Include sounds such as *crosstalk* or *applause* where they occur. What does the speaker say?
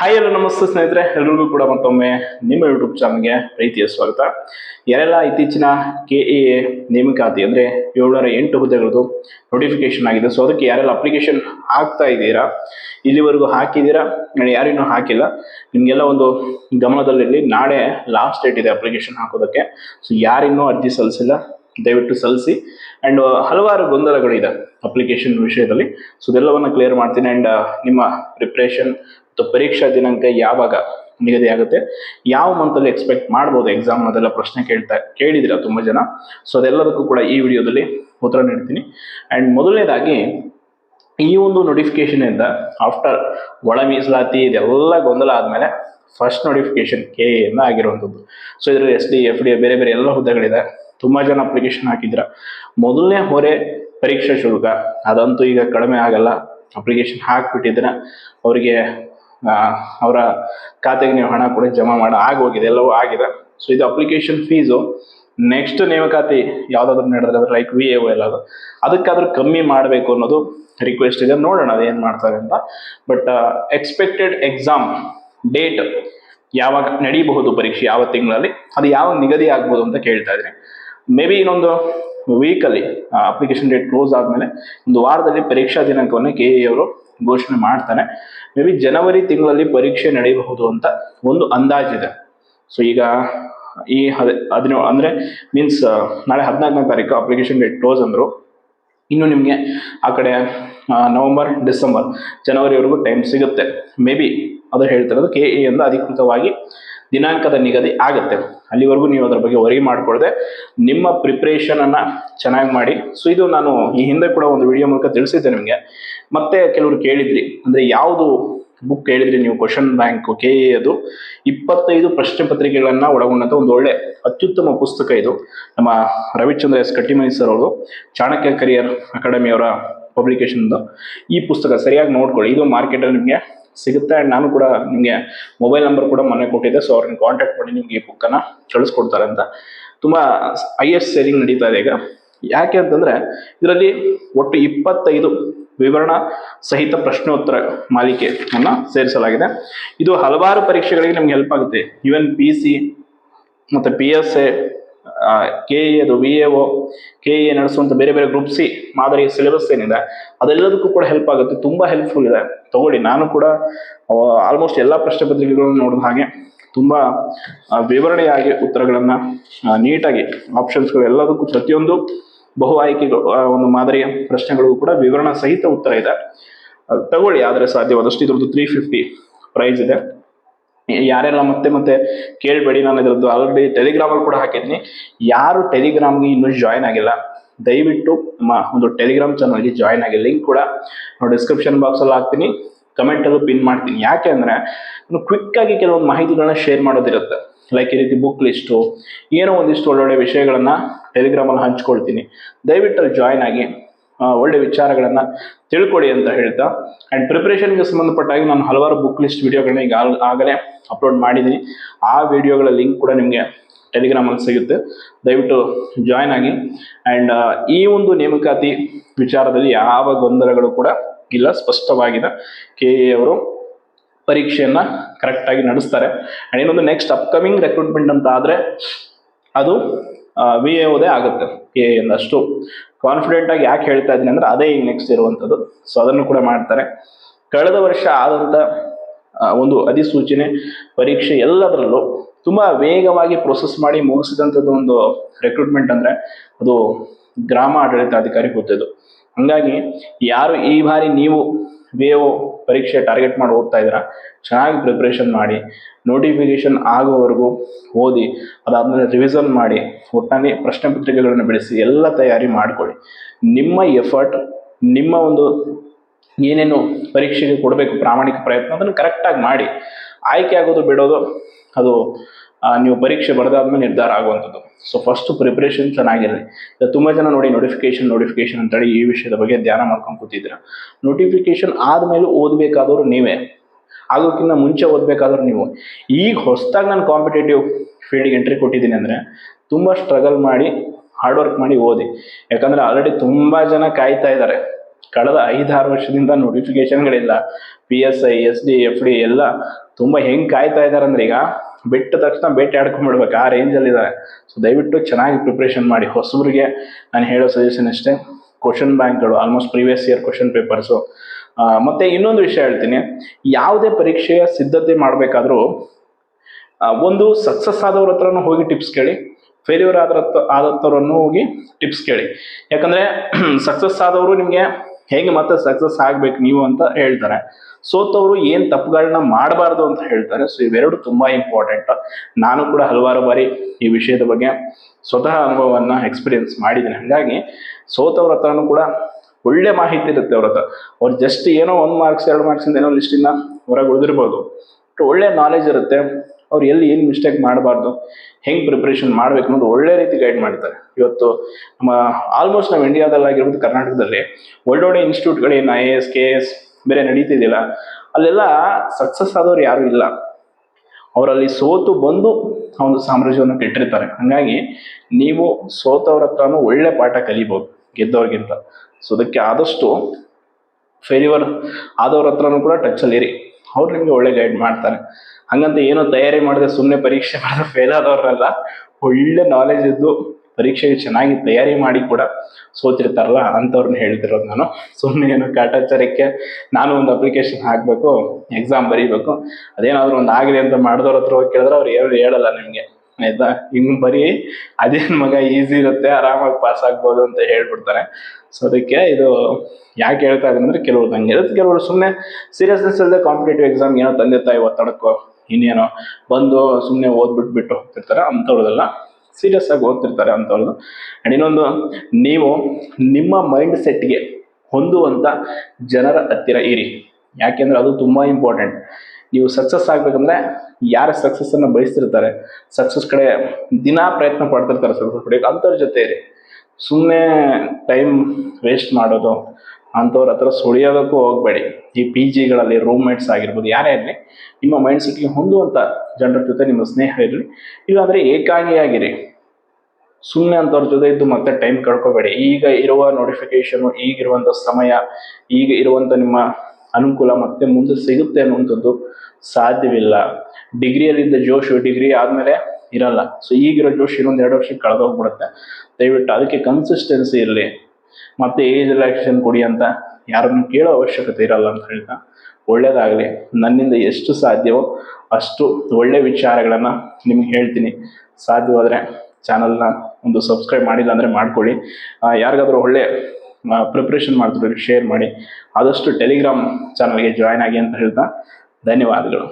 Hi ಎಲ್ಲ ನಮಸ್ತೆ ಸ್ನೇಹಿತರೆ, ಎಲ್ರಿಗೂ ಕೂಡ ಮತ್ತೊಮ್ಮೆ ನಿಮ್ಮ ಯೂಟ್ಯೂಬ್ ಚಾನಲ್ಗೆ ಪ್ರೀತಿಯ ಸ್ವಾಗತ. ಯಾರೆಲ್ಲ ಇತ್ತೀಚಿನ ಕೆ ಎ ನೇಮಕಾತಿ ಅಂದರೆ ಏಳ್ನೂರ ಎಂಟು ಹುದ್ದೆಗಳದ್ದು ನೋಟಿಫಿಕೇಶನ್ ಆಗಿದೆ. ಸೊ ಅದಕ್ಕೆ ಯಾರೆಲ್ಲ ಅಪ್ಲಿಕೇಶನ್ ಹಾಕ್ತಾ ಇದ್ದೀರಾ, ಇಲ್ಲಿವರೆಗೂ ಹಾಕಿದ್ದೀರಾ? ಯಾರಿನ್ನೂ ಹಾಕಿಲ್ಲ. ನಿಮಗೆಲ್ಲ ಒಂದು ಗಮನದಲ್ಲಿರಲಿ. ನಾಳೆ ಲಾಸ್ಟ್ ಡೇಟ್ ಇದೆ ಅಪ್ಲಿಕೇಶನ್ ಹಾಕೋದಕ್ಕೆ. ಸೊ ಯಾರಿನ್ನೂ ಅರ್ಜಿ ಸಲ್ಲಿಸಿಲ್ಲ, ದಯವಿಟ್ಟು ಸಲ್ಲಿಸಿ. ಆ್ಯಂಡ್ ಹಲವಾರು ಗೊಂದಲಗಳಿದೆ ಅಪ್ಲಿಕೇಶನ್ ವಿಷಯದಲ್ಲಿ. ಸೊ ಇದೆಲ್ಲವನ್ನು ಕ್ಲಿಯರ್ ಮಾಡ್ತೀನಿ. ಆ್ಯಂಡ್ ನಿಮ್ಮ ಪ್ರಿಪ್ರೇಷನ್ ಪರೀಕ್ಷಾ ದಿನಾಂಕ ಯಾವಾಗ ನಿಗದಿ ಆಗುತ್ತೆ, ಯಾವ ಮಂತಲ್ಲಿ ಎಕ್ಸ್ಪೆಕ್ಟ್ ಮಾಡ್ಬೋದು ಎಕ್ಸಾಮ್ ಅದೆಲ್ಲ ಪ್ರಶ್ನೆ ಕೇಳ್ತಾ ಕೇಳಿದಿರ ತುಂಬ ಜನ? ಸೊ ಅದೆಲ್ಲದಕ್ಕೂ ಕೂಡ ಈ ವಿಡಿಯೋದಲ್ಲಿ ಉತ್ತರ ನೀಡ್ತೀನಿ. ಆ್ಯಂಡ್ ಮೊದಲನೇದಾಗಿ, ಈ ಒಂದು ನೋಟಿಫಿಕೇಶನ್ ಇಂದ ಆಫ್ಟರ್ ಒಳ ಮೀಸಲಾತಿ ಇದೆಲ್ಲ ಗೊಂದಲ ಆದಮೇಲೆ ಫಸ್ಟ್ ನೋಟಿಫಿಕೇಶನ್ ಕೆ ಎನ್ನ ಆಗಿರುವಂಥದ್ದು. ಸೊ ಇದರಲ್ಲಿ ಎಸ್ ಡಿ ಎಫ್ ಡಿ ಬೇರೆ ಬೇರೆ ಎಲ್ಲ ಹುದ್ದೆಗಳಿದೆ. ತುಂಬ ಜನ ಅಪ್ಲಿಕೇಶನ್ ಹಾಕಿದ್ರ. ಮೊದಲನೇ ಹೊರೆ ಪರೀಕ್ಷಾ ಶುಲ್ಕ, ಅದಂತೂ ಈಗ ಕಡಿಮೆ ಆಗಲ್ಲ. ಅಪ್ಲಿಕೇಶನ್ ಹಾಕ್ಬಿಟ್ಟಿದ್ರೆ, ಅವರಿಗೆ ಅವರ ಖಾತೆಗೆ ನೀವು ಹಣ ಕೂಡ ಜಮಾ ಮಾಡಿ ಆಗೋಗಿದೆ ಎಲ್ಲವೂ ಆಗಿದೆ. ಸೊ ಇದು ಅಪ್ಲಿಕೇಶನ್ ಫೀಸು ನೆಕ್ಸ್ಟ್ ನೇಮಕಾತಿ ಯಾವುದಾದ್ರೂ ನಡೆದ್ರೆ ಅದ್ರ ಲೈಕ್ ವಿ ಎ ಎಲ್ಲದು ಅದಕ್ಕಾದ್ರೂ ಕಮ್ಮಿ ಮಾಡಬೇಕು ಅನ್ನೋದು ರಿಕ್ವೆಸ್ಟ್ ಇದೆ. ನೋಡೋಣ ಅದೇನು ಮಾಡ್ತಾರೆ ಅಂತ. ಬಟ್ ಎಕ್ಸ್ಪೆಕ್ಟೆಡ್ ಎಕ್ಸಾಮ್ ಡೇಟ್ ಯಾವಾಗ ನಡೀಬಹುದು ಪರೀಕ್ಷೆ ಯಾವ ತಿಂಗಳಲ್ಲಿ, ಅದು ಯಾವಾಗ ನಿಗದಿ ಆಗ್ಬೋದು ಅಂತ ಕೇಳ್ತಾ ಇದ್ದೀನಿ. ಮೇ ಬಿ ಇನ್ನೊಂದು ವೀಕಲ್ಲಿ ಅಪ್ಲಿಕೇಶನ್ ಡೇಟ್ ಕ್ಲೋಸ್ ಆದಮೇಲೆ ಒಂದು ವಾರದಲ್ಲಿ ಪರೀಕ್ಷಾ ದಿನಾಂಕವನ್ನು ಕೆ ಎ ಅವರು ಘೋಷಣೆ ಮಾಡ್ತಾನೆ. ಮೇ ಬಿ ಜನವರಿ ತಿಂಗಳಲ್ಲಿ ಪರೀಕ್ಷೆ ನಡೆಯಬಹುದು ಅಂತ ಒಂದು ಅಂದಾಜಿದೆ. ಸೊ ಈಗ ಈ ಹದ ಹದಿನೇಳು ಅಂದರೆ ಮೀನ್ಸ್ ನಾಳೆ ಹದಿನಾಲ್ಕನೇ ತಾರೀಕು ಅಪ್ಲಿಕೇಶನ್ ಡೇಟ್ ಕ್ಲೋಸ್ ಅಂದ್ರು. ಇನ್ನು ನಿಮಗೆ ಆ ಕಡೆ ನವೆಂಬರ್ ಡಿಸೆಂಬರ್ ಜನವರಿವರೆಗೂ ಟೈಮ್ ಸಿಗುತ್ತೆ. ಮೇ ಬಿ ಅದು ಹೇಳ್ತಿರೋದು ಕೆ ಎ ಎಂದು ಅಧಿಕೃತವಾಗಿ ದಿನಾಂಕದ ನಿಗದಿ ಆಗುತ್ತೆ. ಅಲ್ಲಿವರೆಗೂ ನೀವು ಅದರ ಬಗ್ಗೆ ವರಿ ಮಾಡಿಕೊಳ್ಳದೆ ನಿಮ್ಮ ಪ್ರಿಪ್ರೇಷನನ್ನು ಚೆನ್ನಾಗಿ ಮಾಡಿ. ಸೊ ಇದು ನಾನು ಈ ಹಿಂದೆ ಕೂಡ ಒಂದು ವಿಡಿಯೋ ಮೂಲಕ ತಿಳಿಸಿದ್ದೆ ನಿಮಗೆ. ಮತ್ತೆ ಕೆಲವರು ಕೇಳಿದ್ರಿ, ಅಂದ್ರೆ ಯಾವುದು ಬುಕ್ ಹೇಳಿದ್ರಿ ನೀವು? ಕ್ವಶನ್ ಬ್ಯಾಂಕ್ ಕೆ ಎ ಅದು. ಇಪ್ಪತ್ತೈದು ಪ್ರಶ್ನೆ ಪತ್ರಿಕೆಗಳನ್ನು ಒಳಗೊಂಡಂತ ಒಂದು ಒಳ್ಳೆ ಅತ್ಯುತ್ತಮ ಪುಸ್ತಕ ಇದು. ನಮ್ಮ ರವಿಚಂದ್ರ ಎಸ್. ಕಟ್ಟಿಮನಿ ಸರ್ ಅವರು ಚಾಣಕ್ಯ ಕರಿಯರ್ ಅಕಾಡೆಮಿಯವರ ಪಬ್ಲಿಕೇಶನ್ ಈ ಪುಸ್ತಕ ಸರಿಯಾಗಿ ನೋಡ್ಕೊಳ್ಳಿ. ಇದು ಮಾರ್ಕೆಟಲ್ಲಿ ನಿಮಗೆ ಸಿಗುತ್ತೆ. ಆ್ಯಂಡ್ ನಾನು ಕೂಡ ನಿಮಗೆ ಮೊಬೈಲ್ ನಂಬರ್ ಕೂಡ ಮೊನ್ನೆ ಕೊಟ್ಟಿದ್ದೆ. ಸೊ ಅವ್ರನ್ನ ಕಾಂಟ್ಯಾಕ್ಟ್ ಮಾಡಿ ನಿಮಗೆ ಈ ಬುಕ್ಕನ್ನು ಕಳಿಸ್ಕೊಡ್ತಾರೆ ಅಂತ. ತುಂಬ ಹೈಯೆಸ್ಟ್ ಸೇಲಿಂಗ್ ನಡೀತಾ ಇದೆ ಈಗ. ಯಾಕೆ ಅಂತಂದರೆ, ಇದರಲ್ಲಿ ಒಟ್ಟು ಇಪ್ಪತ್ತೈದು ವಿವರಣಾ ಸಹಿತ ಪ್ರಶ್ನೋತ್ತರ ಮಾಲಿಕೆಯನ್ನು ಸೇರಿಸಲಾಗಿದೆ. ಇದು ಹಲವಾರು ಪರೀಕ್ಷೆಗಳಿಗೆ ನಿಮ್ಗೆ ಹೆಲ್ಪ್ ಆಗುತ್ತೆ. ಇವನ್ ಪಿ ಸಿ ಮತ್ತು P S A K A ಅದು V A O K A ನಡೆಸುವಂಥ ಬೇರೆ ಬೇರೆ ಗ್ರೂಪ್ ಸಿ ಮಾದರಿ ಸಿಲೆಬಸ್ ಏನಿದೆ, ಅದೆಲ್ಲದಕ್ಕೂ ಕೂಡ ಹೆಲ್ಪ್ ಆಗುತ್ತೆ. ತುಂಬ ಹೆಲ್ಪ್ಫುಲ್ ಇದೆ. ತಗೊಳ್ಳಿ. ನಾನು ಕೂಡ ಆಲ್ಮೋಸ್ಟ್ ಎಲ್ಲ ಪ್ರಶ್ನೆ ಪತ್ರಿಕೆಗಳನ್ನು ನೋಡಿದ ಹಾಗೆ ತುಂಬ ವಿವರಣೆಯಾಗಿ ಉತ್ತರಗಳನ್ನು ನೀಟಾಗಿ ಆಪ್ಷನ್ಸ್ಗಳು ಎಲ್ಲದಕ್ಕೂ ಪ್ರತಿಯೊಂದು ಬಹು ಆಯ್ಕೆಗಳು ಒಂದು ಮಾದರಿಯ ಪ್ರಶ್ನೆಗಳಿಗೂ ಕೂಡ ವಿವರಣ ಸಹಿತ ಉತ್ತರ ಇದೆ. ತಗೊಳ್ಳಿ, ಆದರೆ ಸಾಧ್ಯವಾದಷ್ಟು ಇದ್ರದ್ದು ತ್ರೀ ಫಿಫ್ಟಿ ಪ್ರೈಸ್ ಇದೆ. ಯಾರೆಲ್ಲ ಮತ್ತೆ ಮತ್ತೆ ಕೇಳಬೇಡಿ, ನಾನು ಇದರದ್ದು ಆಲ್ರೆಡಿ ಟೆಲಿಗ್ರಾಮಲ್ಲಿ ಕೂಡ ಹಾಕಿದ್ದೀನಿ. ಯಾರು ಟೆಲಿಗ್ರಾಮ್ಗೆ ಇನ್ನೂ ಜಾಯ್ನ್ ಆಗಿಲ್ಲ, ದಯವಿಟ್ಟು ನಮ್ಮ ಒಂದು ಟೆಲಿಗ್ರಾಮ್ ಚಾನಲ್ಗೆ ಜಾಯ್ನ್ ಆಗಿ ಲಿಂಕ್ ಕೂಡ ನಾವು ಡಿಸ್ಕ್ರಿಪ್ಷನ್ ಬಾಕ್ಸಲ್ಲಿ ಹಾಕ್ತೀನಿ. ಕಮೆಂಟಲ್ಲೂ ಪಿನ್ ಮಾಡ್ತೀನಿ. ಯಾಕೆ ಅಂದರೆ ನಾನು ಕ್ವಿಕ್ಕಾಗಿ ಕೆಲವೊಂದು ಮಾಹಿತಿಗಳನ್ನ ಶೇರ್ ಮಾಡೋದಿರುತ್ತೆ. ಲೈಕ್ ಈ ರೀತಿ ಬುಕ್ ಲಿಸ್ಟು ಏನೋ ಒಂದಿಷ್ಟು ಒಳ್ಳೊಳ್ಳೆ ವಿಷಯಗಳನ್ನು ಟೆಲಿಗ್ರಾಮಲ್ಲಿ ಹಂಚ್ಕೊಳ್ತೀನಿ. ದಯವಿಟ್ಟು ಜಾಯ್ನ್ ಆಗಿ ಒಳ್ಳೆ ವಿಚಾರಗಳನ್ನು ತಿಳ್ಕೊಡಿ ಅಂತ ಹೇಳ್ತಾ. ಆ್ಯಂಡ್ ಪ್ರಿಪ್ರೇಷನ್ಗೆ ಸಂಬಂಧಪಟ್ಟಾಗಿ ನಾನು ಹಲವಾರು ಬುಕ್ ಲಿಸ್ಟ್ ವಿಡಿಯೋಗಳನ್ನ ಈಗ ಆಗಲೇ ಅಪ್ಲೋಡ್ ಮಾಡಿದ್ದೀನಿ. ಆ ವಿಡಿಯೋಗಳ ಲಿಂಕ್ ಕೂಡ ನಿಮಗೆ ಟೆಲಿಗ್ರಾಮಲ್ಲಿ ಸಿಗುತ್ತೆ. ದಯವಿಟ್ಟು ಜಾಯ್ನ್ ಆಗಿ. ಆ್ಯಂಡ್ ಈ ಒಂದು ನೇಮಕಾತಿ ವಿಚಾರದಲ್ಲಿ ಯಾವ ಗೊಂದಲಗಳು ಕೂಡ ಇಲ್ಲ, ಸ್ಪಷ್ಟವಾಗಿದೆ. ಕೆ ಎ ಅವರು ಪರೀಕ್ಷೆಯನ್ನು ಕರೆಕ್ಟಾಗಿ ನಡೆಸ್ತಾರೆ. ಆ್ಯಂಡ್ ಇನ್ನೊಂದು ನೆಕ್ಸ್ಟ್ ಅಪ್ಕಮಿಂಗ್ ರೆಕ್ರೂಟ್ಮೆಂಟ್ ಅಂತ ಆದರೆ ಅದು ವಿ ಎ ಓದೇ ಆಗುತ್ತೆ ಪಿ ಎ ಅಷ್ಟು ಕಾನ್ಫಿಡೆಂಟ್ ಆಗಿ ಯಾಕೆ ಹೇಳ್ತಾ ಇದ್ದೀನಿ ಅಂದ್ರೆ ಅದೇ ಈಗ ನೆಕ್ಸ್ಟ್ ಇರುವಂಥದ್ದು ಸೊ ಅದನ್ನು ಕೂಡ ಮಾಡ್ತಾರೆ. ಕಳೆದ ವರ್ಷ ಆದಂಥ ಒಂದು ಅಧಿಸೂಚನೆ, ಪರೀಕ್ಷೆ ಎಲ್ಲದರಲ್ಲೂ ತುಂಬ ವೇಗವಾಗಿ ಪ್ರೊಸೆಸ್ ಮಾಡಿ ಮುಗಿಸಿದಂಥದ್ದು ಒಂದು ರೆಕ್ರೂಟ್ಮೆಂಟ್ ಅಂದರೆ ಅದು ಗ್ರಾಮ ಆಡಳಿತಾಧಿಕಾರಿ ಗೊತ್ತಿದ್ದು ಹಂಗಾಗಿ ಯಾರು ಈ ಬಾರಿ ನೀವು ವಿ ಎ ಪರೀಕ್ಷೆ ಟಾರ್ಗೆಟ್ ಮಾಡಿ ಓದ್ತಾ ಇದ್ದೀರಾ, ಚೆನ್ನಾಗಿ ಪ್ರಿಪ್ರೇಷನ್ ಮಾಡಿ ನೋಟಿಫಿಕೇಶನ್ ಆಗೋವರೆಗೂ ಓದಿ, ಅದಾದಮೇಲೆ ರಿವಿಸನ್ ಮಾಡಿ ಒಟ್ಟಾಗಿ ಪ್ರಶ್ನೆ ಪತ್ರಿಕೆಗಳನ್ನು ಬಿಡಿಸಿ ಎಲ್ಲ ತಯಾರಿ ಮಾಡಿಕೊಳ್ಳಿ. ನಿಮ್ಮ ಎಫರ್ಟ್ ನಿಮ್ಮ ಒಂದು ಏನೇನು ಪರೀಕ್ಷೆಗೆ ಕೊಡಬೇಕು ಪ್ರಾಮಾಣಿಕ ಪ್ರಯತ್ನ, ಅದನ್ನು ಕರೆಕ್ಟಾಗಿ ಮಾಡಿ. ಆಯ್ಕೆ ಆಗೋದು ಬಿಡೋದು, ಅದು ನೀವು ಪರೀಕ್ಷೆ ಬರೆದಾದ್ಮೇಲೆ ನಿರ್ಧಾರ ಆಗುವಂಥದ್ದು. ಸೊ ಫಸ್ಟ್ ಪ್ರಿಪ್ರೇಷನ್ ಚೆನ್ನಾಗಿರಲಿ. ತುಂಬ ಜನ ನೋಡಿ ನೋಟಿಫಿಕೇಶನ್ ನೋಟಿಫಿಕೇಶನ್ ಅಂತೇಳಿ ಈ ವಿಷಯದ ಬಗ್ಗೆ ಧ್ಯಾನ ಮಾಡ್ಕೊಂಡು ಕೂತಿದ್ದೀರಾ. ನೋಟಿಫಿಕೇಶನ್ ಆದಮೇಲೆ ಓದಬೇಕಾದವರು ನೀವೇ. ಆಗೋಕ್ಕಿಂತ ಮುಂಚೆ ಓದಬೇಕಾದ್ರೂ ನೀವು. ಈಗ ಹೊಸದಾಗಿ ನಾನು ಕಾಂಪಿಟೇಟಿವ್ ಫೀಲ್ಡಿಗೆ ಎಂಟ್ರಿ ಕೊಟ್ಟಿದ್ದೀನಿ ಅಂದರೆ ತುಂಬ ಸ್ಟ್ರಗಲ್ ಮಾಡಿ ಹಾರ್ಡ್ ವರ್ಕ್ ಮಾಡಿ ಓದಿ. ಯಾಕಂದರೆ ಆಲ್ರೆಡಿ ತುಂಬ ಜನ ಕಾಯ್ತಾ ಇದ್ದಾರೆ. ಕಳೆದ ಐದಾರು ವರ್ಷದಿಂದ ನೋಟಿಫಿಕೇಶನ್ಗಳಿಲ್ಲ P S I S D F D ಎಲ್ಲ ತುಂಬ ಹೆಂಗೆ ಕಾಯ್ತಾ ಇದ್ದಾರೆ ಅಂದ್ರೆ ಈಗ ಬಿಟ್ಟ ತಕ್ಷಣ ಬೇಟೆ ಆಡ್ಕೊಂಡ್ಬಿಡ್ಬೇಕು. ಆ ರೇಂಜಲ್ಲಿ ಇದ್ದಾರೆ ಸೊ ದಯವಿಟ್ಟು ಚೆನ್ನಾಗಿ ಪ್ರಿಪ್ರೇಷನ್ ಮಾಡಿ. ಹೊಸಬ್ರಿಗೆ ನಾನು ಹೇಳೋ ಸಜೆಷನ್ ಅಷ್ಟೇ. ಕ್ವಶನ್ ಬ್ಯಾಂಕ್ಗಳು almost previous year question papers ಮತ್ತೆ ಇನ್ನೊಂದು ವಿಷಯ ಹೇಳ್ತೀನಿ. ಯಾವುದೇ ಪರೀಕ್ಷೆಯ ಸಿದ್ಧತೆ ಮಾಡಬೇಕಾದ್ರೂ ಒಂದು ಸಕ್ಸಸ್ ಆದವ್ರ ಹತ್ರನೂ ಹೋಗಿ ಟಿಪ್ಸ್ ಕೇಳಿ. ಫೇಲ್ಯೂರ್ ಆದ್ರ ಆದತ್ತವ್ರನ್ನು ಹೋಗಿ ಟಿಪ್ಸ್ ಕೇಳಿ. ಯಾಕಂದ್ರೆ ಸಕ್ಸಸ್ ಆದವರು ನಿಮಗೆ, ಹೇಗೆ ಮತ್ತೆ ಸಕ್ಸಸ್ ಆಗ್ಬೇಕು ನೀವು ಅಂತ ಹೇಳ್ತಾರೆ. ಸೋತವರು ಏನ್ ತಪ್ಪುಗಳನ್ನ ಮಾಡಬಾರ್ದು ಅಂತ ಹೇಳ್ತಾರೆ. ಸೊ ಇವೆರಡು ತುಂಬಾ ಇಂಪಾರ್ಟೆಂಟ್ ನಾನು ಕೂಡ ಹಲವಾರು ಬಾರಿ ಈ ವಿಷಯದ ಬಗ್ಗೆ ಸ್ವತಃ ಅನುಭವವನ್ನ ಎಕ್ಸ್ಪೀರಿಯನ್ಸ್ ಮಾಡಿದ್ದೀನಿ. ಹಾಗಾಗಿ ಸೋತವ್ರ ಹತ್ರನೂ ಕೂಡ ಒಳ್ಳೆ ಮಾಹಿತಿ ಇರುತ್ತೆ ಅವ್ರ ಹತ್ರ. ಅವ್ರು ಜಸ್ಟ್ ಏನೋ ಒಂದು ಮಾರ್ಕ್ಸ್ ಎರಡು ಮಾರ್ಕ್ಸ್ ಏನೋ ಲಿಸ್ಟಿಂದ ಹೊರಗೆ ಉಳಿದಿರ್ಬೋದು. ಒಳ್ಳೆ ನಾಲೆಜ್ ಇರುತ್ತೆ. ಅವ್ರು ಎಲ್ಲಿ ಏನು ಮಿಸ್ಟೇಕ್ ಮಾಡಬಾರ್ದು, ಹೆಂಗೆ ಪ್ರಿಪ್ರೇಷನ್ ಮಾಡ್ಬೇಕು ಅನ್ನೋದು ಒಳ್ಳೆ ರೀತಿ ಗೈಡ್ ಮಾಡ್ತಾರೆ. ಇವತ್ತು ನಮ್ಮ ಆಲ್ಮೋಸ್ಟ್ ನಾವು ಇಂಡಿಯಾದಲ್ಲಾಗಿರ್ಬೋದು ಕರ್ನಾಟಕದಲ್ಲಿ ಒಳ್ಳೊಳ್ಳೆ ಇನ್ಸ್ಟಿಟ್ಯೂಟ್ಗಳೇನು I A S K S ಬೇರೆ ನಡೀತಿದ್ದಿಲ್ಲ. ಅಲ್ಲೆಲ್ಲ ಸಕ್ಸಸ್ ಆದವ್ರು ಯಾರು ಇಲ್ಲ. ಅವರಲ್ಲಿ ಸೋತು ಬಂದು ಆ ಒಂದು ಸಾಮ್ರಾಜ್ಯವನ್ನು ಕೆಟ್ಟಿರ್ತಾರೆ. ಹಂಗಾಗಿ ನೀವು ಸೋತವ್ರ ಹತ್ರನೂ ಒಳ್ಳೆ ಪಾಠ ಕಲಿಬೋದು ಗೆದ್ದವ್ರಿಗಿಂತ. ಸೊ ಅದಕ್ಕೆ ಆದಷ್ಟು ಫೇಲ್ಯೂರ್ ಆದವ್ರ ಹತ್ರನೂ ಕೂಡ ಟಚ್ಚಲ್ಲಿ ಇರಿ. ಅವ್ರು ನಿಮಗೆ ಒಳ್ಳೆ ಗೈಡ್ ಮಾಡ್ತಾರೆ. ಹಂಗಂತ ಏನೋ ತಯಾರಿ ಮಾಡದೆ ಸುಮ್ಮನೆ ಪರೀಕ್ಷೆ *laughs* ಮಾಡಿದ್ರೆ ಫೇಲ್ ಆದವ್ರಲ್ಲ, ಒಳ್ಳೆ ನಾಲೆಜ್ ಇದ್ದು ಪರೀಕ್ಷೆಗೆ ಚೆನ್ನಾಗಿ ತಯಾರಿ ಮಾಡಿ ಕೂಡ ಸೋತಿರ್ತಾರಲ್ಲ ಅಂಥವ್ರನ್ನ ಹೇಳ್ತಿರೋದು ನಾನು. ಸುಮ್ಮನೆ ಏನು ಕಾಟಾಚಾರಕ್ಕೆ ನಾನು ಒಂದು ಅಪ್ಲಿಕೇಶನ್ ಹಾಕಬೇಕು ಎಕ್ಸಾಮ್ ಬರೀಬೇಕು, ಅದೇನಾದರೂ ಒಂದು ಆಗಲಿ ಅಂತ ಮಾಡಿದವ್ರ ಹತ್ರ ಹೋಗಿ ಕೇಳಿದ್ರೆ ಅವ್ರು ಏನು ಹೇಳಲ್ಲ ನಿಮಗೆ. ಆಯ್ತಾ? ಹಿಂಗ್ ಬರೀ ಅದೇನ್ ಮಗ ಈಸಿ ಇರುತ್ತೆ, ಆರಾಮಾಗಿ ಪಾಸ್ ಆಗ್ಬೋದು ಅಂತ ಹೇಳ್ಬಿಡ್ತಾರೆ. ಸೊ ಅದಕ್ಕೆ ಇದು ಯಾಕೆ ಹೇಳ್ತಾ ಇದ್ದೀನಿ ಅಂದ್ರೆ ಕೆಲವರು ಹಂಗೆ ಇರುತ್ತೆ, ಕೆಲವರು ಸುಮ್ಮನೆ ಸೀರಿಯಸ್ನೆಸ್ ಇಲ್ಲದೆ ಕಾಂಪಿಟೇಟಿವ್ ಎಕ್ಸಾಮ್ ಏನೋ ತಂದೆ ತಾಯಿ ಒತ್ತಡಕ್ಕೋ ಇನ್ನೇನೋ ಬಂದು ಸುಮ್ಮನೆ ಓದ್ಬಿಟ್ಬಿಟ್ಟು ಹೋಗ್ತಿರ್ತಾರೆ ಅಂಥವ್ರದೆಲ್ಲ. ಸೀರಿಯಸ್ ಆಗಿ ಓದ್ತಿರ್ತಾರೆ ಅಂಥವ್ರದ್ದು ಆ್ಯಂಡ್ ಇನ್ನೊಂದು, ನೀವು ನಿಮ್ಮ ಮೈಂಡ್ ಸೆಟ್ಗೆ ಹೊಂದುವಂಥ ಜನರ ಹತ್ತಿರ ಇರಿ. ಯಾಕೆಂದ್ರೆ ಅದು ತುಂಬ ಇಂಪಾರ್ಟೆಂಟ್ ನೀವು ಸಕ್ಸಸ್ ಆಗ್ಬೇಕಂದ್ರೆ ಯಾರು ಸಕ್ಸಸ್ಸನ್ನು ಬಯಸ್ತಿರ್ತಾರೆ? ಸಕ್ಸಸ್ ಕಡೆ ದಿನ ಪ್ರಯತ್ನ ಪಡ್ತಿರ್ತಾರೆ ಸಕ್ಸಸ್ ಪಡೆಯೋಕೆ ಅಂಥವ್ರ ಜೊತೆ ಇರಿ. ಸುಮ್ಮನೆ ಟೈಮ್ ವೇಸ್ಟ್ ಮಾಡೋದು ಅಂಥವ್ರ ಹತ್ರ ಸುಳಿಯೋದಕ್ಕೂ ಹೋಗಬೇಡಿ. ಈ ಪಿ ಜಿಗಳಲ್ಲಿ ರೂಮ್ಮೇಟ್ಸ್ ಆಗಿರ್ಬೋದು, ಯಾರೇ ಇರಲಿ, ನಿಮ್ಮ ಮೈಂಡ್ ಸೆಟ್ಗೆ ಹೊಂದುವಂಥ ಜನರ ಜೊತೆ ನಿಮ್ಮ ಸ್ನೇಹ ಇರಲಿ. ಇಲ್ಲಾಂದರೆ ಏಕಾಂಗಿಯಾಗಿರಿ. ಸುಮ್ಮನೆ ಅಂತವ್ರ ಜೊತೆ ಇದ್ದು ಮತ್ತೆ ಟೈಮ್ ಕಳ್ಕೊಬೇಡಿ. ಈಗ ಇರುವ ನೋಟಿಫಿಕೇಶನು ಈಗಿರುವಂಥ ಸಮಯ, ಈಗ ಇರುವಂಥ ನಿಮ್ಮ ಅನುಕೂಲ ಮತ್ತೆ ಮುಂದೆ ಸಿಗುತ್ತೆ ಅನ್ನುವಂಥದ್ದು ಸಾಧ್ಯವಿಲ್ಲ. ಡಿಗ್ರಿಯಲ್ಲಿದ್ದ ಜೋಶು, ಡಿಗ್ರಿ ಆದಮೇಲೆ ಇರಲ್ಲ. ಸೊ ಈಗಿರೋ ಜೋಶ್ ಇನ್ನೊಂದು ಎರಡು ವರ್ಷಕ್ಕೆ ಕಳೆದೋಗ್ಬಿಡುತ್ತೆ. ದಯವಿಟ್ಟು ಅದಕ್ಕೆ ಕನ್ಸಿಸ್ಟೆನ್ಸಿ ಇರಲಿ. ಮತ್ತೆ ಏಜ್ ರಿಲ್ಯಾಕ್ಸೇಷನ್ ಕೊಡಿ ಅಂತ ಯಾರನ್ನು ಕೇಳೋ ಅವಶ್ಯಕತೆ ಇರಲ್ಲ ಅಂತ ಹೇಳ್ತಾ, ಒಳ್ಳೇದಾಗಲಿ. ನನ್ನಿಂದ ಎಷ್ಟು ಸಾಧ್ಯವೋ ಅಷ್ಟು ಒಳ್ಳೆ ವಿಚಾರಗಳನ್ನು ನಿಮ್ಗೆ ಹೇಳ್ತೀನಿ. ಸಾಧ್ಯವಾದರೆ ಚಾನಲ್ನ ಒಂದು ಸಬ್ಸ್ಕ್ರೈಬ್ ಮಾಡಿಲ್ಲ ಅಂದರೆ ಮಾಡ್ಕೊಳ್ಳಿ. ಯಾರಿಗಾದರೂ ಒಳ್ಳೆ ಪ್ರಿಪ್ರೇಷನ್ ಮಾಡ್ತಿರೋರಿಗೆ ಶೇರ್ ಮಾಡಿ. ಆದಷ್ಟು ಟೆಲಿಗ್ರಾಮ್ ಚಾನಲ್ಗೆ ಜಾಯ್ನ್ ಆಗಿ ಅಂತ ಹೇಳ್ತಾ, ಧನ್ಯವಾದಗಳು.